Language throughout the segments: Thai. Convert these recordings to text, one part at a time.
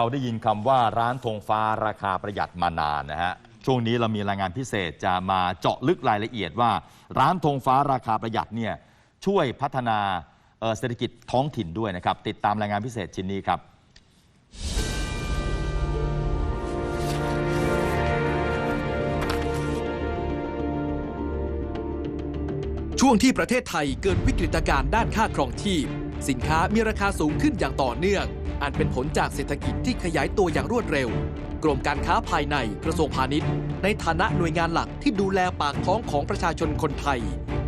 เราได้ยินคำว่าร้านธงฟ้าราคาประหยัดมานานนะฮะช่วงนี้เรามีรายงานพิเศษจะมาเจาะลึกรายละเอียดว่า ร้านธงฟ้าราคาประหยัดเนี่ยช่วยพัฒนาเศรษฐกิจท้องถิ่นด้วยนะครับ ติดตามรายงานพิเศษชิ้นนี้ครับช่วงที่ประเทศไทยเกิดวิกฤตการณ์ด้านค่าครองชีพ สินค้ามีราคาสูงขึ้นอย่างต่อเนื่องอาจเป็นผลจากเศรษฐกิจที่ขยายตัวอย่างรวดเร็ว กรมการค้าภายในกระทรวงพาณิชย์ ในฐานะหน่วยงานหลักที่ดูแลปากท้องของประชาชนคนไทย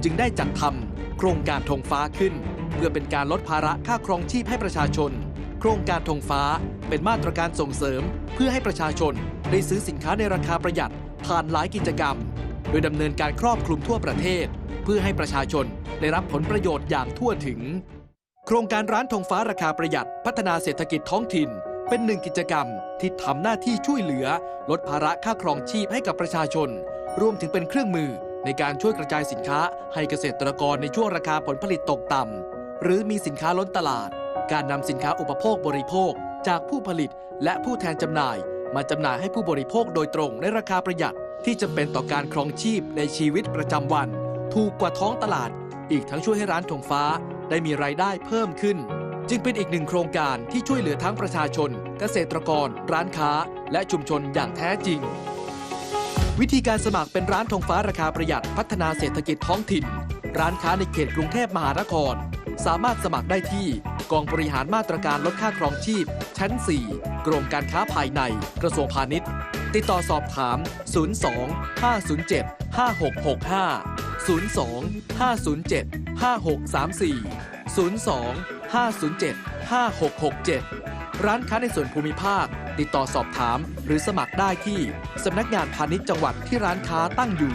จึงได้จัดทำโครงการธงฟ้าขึ้น เพื่อเป็นการลดภาระค่าครองชีพให้ประชาชน โครงการธงฟ้าเป็นมาตรการส่งเสริม เพื่อให้ประชาชนได้ซื้อสินค้าในราคาประหยัดผ่านหลายกิจกรรม โดยดำเนินการครอบคลุมทั่วประเทศ เพื่อให้ประชาชนได้รับผลประโยชน์อย่างทั่วถึง โครงการร้านธงฟ้าราคาประหยัดพัฒนาเศรษฐกิจท้องถิ่น เป็นหนึ่งกิจกรรมที่ทำหน้าที่ช่วยเหลือ ลดภาระค่าครองชีพให้กับประชาชน รวมถึงเป็นเครื่องมือในการช่วยกระจายสินค้าให้เกษตรกรในช่วงราคาผลผลิตตกต่ำหรือมีสินค้าล้นตลาด การนำสินค้าอุปโภคบริโภค จากผู้ผลิตและผู้แทนจำหน่าย มาจำหน่ายให้ผู้บริโภคโดยตรงในราคาประหยัดที่จำเป็นต่อการครองชีพในชีวิตประจำวัน ถูกกว่าท้องตลาด อีกทั้งช่วยให้ร้านธงฟ้า ได้มีรายได้เพิ่มขึ้น จึงเป็นอีกหนึ่งโครงการที่ช่วยเหลือทั้งประชาชน เกษตรกร ร้านค้า และชุมชนอย่างแท้จริง วิธีการสมัครเป็นร้านธงฟ้าราคาประหยัดพัฒนาเศรษฐกิจท้องถิ่น ร้านค้าในเขตกรุงเทพมหานคร สามารถสมัครได้ที่กองบริหารมาตรการลดค่าครองชีพ ชั้น 4 กรมการค้าภายใน กระทรวงพาณิชย์ ติดต่อสอบถาม 02 507 5665 02 507 5634 02 507 5667 ร้านค้าในส่วนภูมิภาค ติดต่อสอบถาม หรือสมัครได้ที่ สำนักงานพาณิชย์จังหวัดที่ร้านค้าตั้งอยู่